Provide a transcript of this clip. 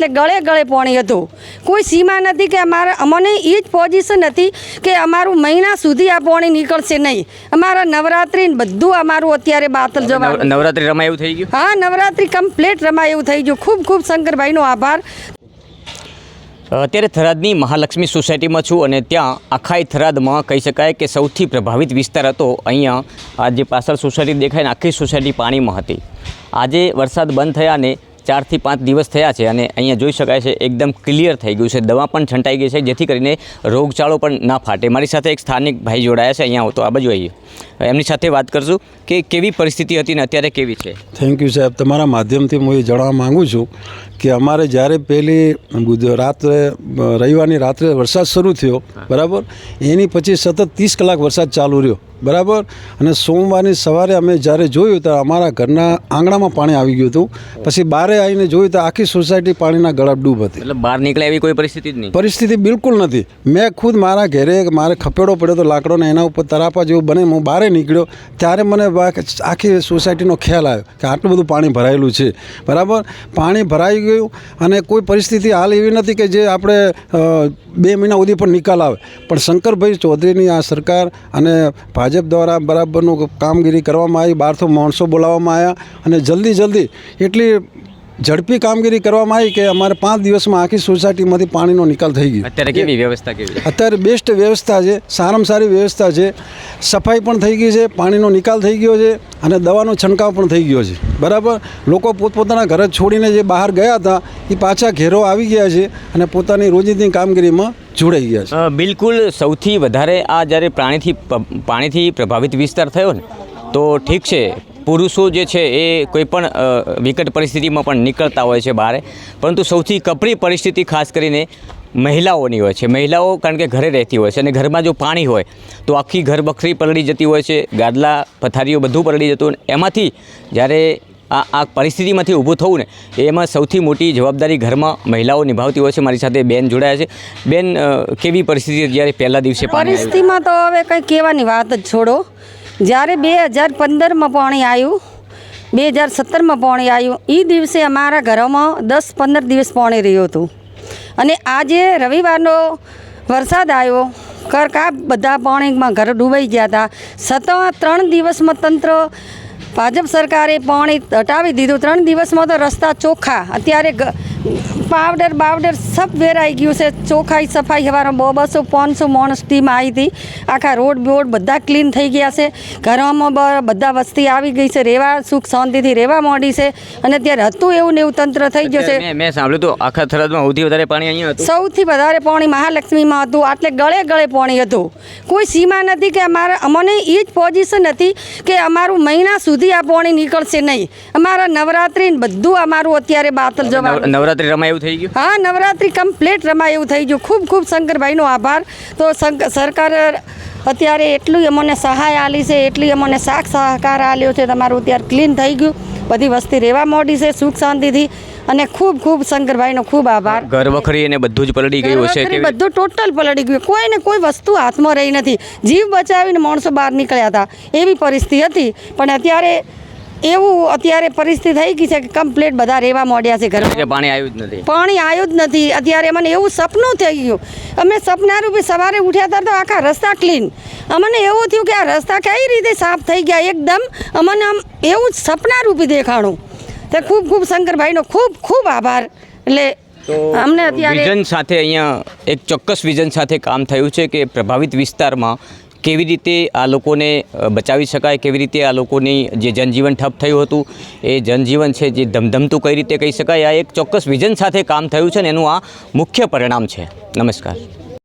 આટલે ગળે ગળે પાણી હતું. કોઈ સીમા નથી કે અમારે અમને એ જ પોઝિશન હતી કે અમારું મહિના સુધી આ પાણી નીકળશે નહીં. અમારા નવરાત્રિ બધું અમારું અત્યારે બાતલ જવા નવરાત્રિ રમાય એવું થઈ ગયું? હા નવરાત્રિ કમ્પ્લીટ રમાય એવું થઈ ગયું. ખૂબ ખૂબ શંકરભાઈનો આભાર. અત્યારે થરાદની મહાલક્ષ્મી સોસાયટીમાં છું અને ત્યાં આખાય થરાદમાં કહી શકાય કે સૌથી પ્રભાવિત વિસ્તાર હતો અહીંયા આ જે પાછળ સોસાયટી દેખાય ને આખી સોસાયટી પાણીમાં હતી. આજે વરસાદ બંધ થયા ને ચારથી પાંચ દિવસ થયા છે અને અહીંયા જોઈ શકાય છે એકદમ ક્લિયર થઈ ગયું છે. દવા પણ છંટાઈ ગઈ છે, જેથી કરીને રોગચાળો પણ ના ફાટે. મારી સાથે એક સ્થાનિક ભાઈ જોડાયા છે, અહીંયા તો આ બાજુ આવીએ. એમની સાથે વાત કરશું કે કેવી પરિસ્થિતિ હતી ને અત્યારે કેવી છે. થેન્ક યુ સાહેબ. તમારા માધ્યમથી હું એ જણાવવા માગું છું કે અમારે જ્યારે પહેલી રાત્રે રવિવારની રાત્રે વરસાદ શરૂ થયો બરાબર? એની પછી સતત ત્રીસ કલાક વરસાદ ચાલુ રહ્યો બરાબર? અને સોમવારની સવારે અમે જ્યારે જોયું ત્યારે અમારા ઘરના આંગણામાં પાણી આવી ગયું હતું. પછી બારે આવીને જોયું તો આખી સોસાયટી પાણીના ગળાડૂબ હતી. એટલે બહાર નીકળે એવી કોઈ પરિસ્થિતિ જ નહીં. પરિસ્થિતિ બિલકુલ નથી. મેં ખુદ મારા ઘરે મારે ખપેડો પડ્યો તો લાકડોને એના ઉપર તરાપા જેવું બને હું બહાર નીકળ્યો, ત્યારે મને આખી સોસાયટીનો ખ્યાલ આવ્યો કે આટલું બધું પાણી ભરાયેલું છે. બરાબર? પાણી ભરાઈ ગયું અને કોઈ પરિસ્થિતિ હાલ એવી નથી કે જે આપણે બે મહિના સુધી પણ નિકાલ આવે. પણ શંકરભાઈ ચૌધરીની આ સરકાર અને ભાજપ દ્વારા બરાબરનું કામગીરી કરવામાં આવી, બહારથી માણસો બોલાવવામાં આવ્યા અને જલ્દી જલ્દી એટલી ઝડપી કામગીરી કરવામાં આવી કે અમારે પાંચ દિવસમાં આખી સોસાયટીમાંથી પાણીનો નિકાલ થઈ ગયો. અત્યારે કેવી વ્યવસ્થા કેવી અત્યારે બેસ્ટ વ્યવસ્થા છે સારામાં સારી વ્યવસ્થા છે સફાઈ પણ થઈ ગઈ છે પાણીનો નિકાલ થઈ ગયો છે અને દવાનો છંટકાવ પણ થઈ ગયો છે. બરાબર? લોકો પોતપોતાના ઘર છોડીને જે બહાર ગયા હતા એ પાછા ઘેરો આવી ગયા છે અને પોતાની રોજિંદી કામગીરીમાં જોડાઈ ગયા છે. બિલકુલ સૌથી વધારે આ જ્યારે પ્રાણીથી પાણીથી પ્રભાવિત વિસ્તાર થયો ને તો ઠીક છે પુરુષો જે છે એ કોઈપણ વિકટ પરિસ્થિતિમાં પણ નીકળતા હોય છે બહાર. પરંતુ સૌથી કપરી પરિસ્થિતિ ખાસ કરીને મહિલાઓની હોય છે. મહિલાઓ કારણ કે ઘરે રહેતી હોય છે અને ઘરમાં જો પાણી હોય, તો આખી ઘર બખરી પલળી જતી હોય છે, ગાદલા, પથારીઓ બધું પલળી જતું. એમાંથી જ્યારે આ આ પરિસ્થિતિમાંથી ઊભું થવું ને એમાં સૌથી મોટી જવાબદારી ઘરમાં મહિલાઓ નિભાવતી હોય છે. મારી સાથે બેન જોડાયા છે. બેન કેવી પરિસ્થિતિ જ્યારે પહેલા દિવસે પરિસ્થિતિમાં તો હવે કંઈ કહેવાની વાત જ છોડો. જ્યારે બે હજાર પંદરમાં પાણી આવ્યું, બે હજાર સત્તરમાં પાણી આવ્યું એ દિવસે અમારા ઘરોમાં દસ પંદર દિવસ પાણી રહ્યું હતું. અને આજે રવિવારનો વરસાદ આવ્યો કરકા બધા પાણીમાં ઘર ડૂબાઈ ગયા હતા. છતાં ત્રણ દિવસમાં તંત્ર, ભાજપ સરકારે પાણી હટાવી દીધું. ત્રણ દિવસમાં તો રસ્તા ચોખ્ખા. અત્યારે પાવડર બાવડર સબ વેરાઈ ગયું છે. ચોખાઈ સફાઈ હવારમાં બસો પાંચસો માણસ ટીમ આવી હતી. આખા રોડ બોડ બધા ક્લીન થઈ ગયા છે. ઘરોમાં બધા વસ્તી આવી ગઈ છે. રહેવા સુખ શાંતિથી રહેવા માંડી છે. અને અત્યારે હતું એવું ને એવું તંત્ર થઈ ગયું છે. મેં સાંભળ્યું હતું આખા થરાદમાં સૌથી વધારે પાણી અહીંયા હતું. સૌથી વધારે પાણી મહાલક્ષ્મીમાં હતું. આટલે ગળે ગળે પાણી હતું. કોઈ સીમા નથી કે અમારા અમને એ જ પોઝિશન હતી કે અમારું મહિના સુધી આ પાણી નીકળશે નહીં. અમારા નવરાત્રિ બધું અમારું અત્યારે બાતલ જવા નવ- નવરાત્રી રમાય એવું થઈ ગયું? હા નવરાત્રિ કમ્પ્લીટ રમાય એવું થઈ ગયું. ખૂબ ખૂબ શંકરભાઈનો આભાર. તો સરકાર અત્યારે એટલું અમને સહાય આલી છે એટલી અમને સાથ સહકાર આલ્યો છે તમારું અત્યારે ક્લીન થઈ ગયું. બધી વસ્તી રહેવા મોડી છે સુખ શાંતિથી. અને ખૂબ ખૂબ શંકરભાઈનો ખૂબ આભાર. ઘર વખરી અને બધું જ પલળી ગયું છે બધું ટોટલ પલળી ગયું. કોઈને કોઈ વસ્તુ હાથમાં રહી નથી. જીવ બચાવીને માણસો બહાર નીકળ્યા હતા. એવી પરિસ્થિતિ હતી. પણ અત્યારે એવું અત્યારે પરિસ્થિતિ થઈ ગઈ છે કે કમ્પ્લીટ બધા રહેવા મોડ્યા છે ઘરમાં. પાણી આવ્યું જ નથી. પાણી આવ્યું જ નથી. અત્યારે મને એવું સપનું થઈ ગયું. અમે સપના રૂપે સવારે ઉઠ્યા હતા તો આખા રસ્તા ક્લીન અમને એવું થયું કે આ રસ્તા કઈ રીતે સાફ થઈ ગયા એકદમ? અમને આમ એવું જ સપના રૂપી દેખાણું. તો ખૂબ ખૂબ શંકરભાઈનો ખૂબ ખૂબ આભાર. એટલે અમને અત્યારે વિઝન સાથે અહીંયા એક ચોક્કસ વિઝન સાથે કામ થયું છે કે પ્રભાવિત વિસ્તારમાં કેવી રીતે આ લોકોને બચાવી શકાય, કેવી રીતે આ લોકોની જે જનજીવન ઠપ થયું હતું, એ જનજીવન છે જે ધમધમતું કઈ રીતે કહી શકાય, આ એક ચોક્કસ વિઝન સાથે કામ થયું છે ને એનું આ મુખ્ય પરિણામ છે. નમસ્કાર.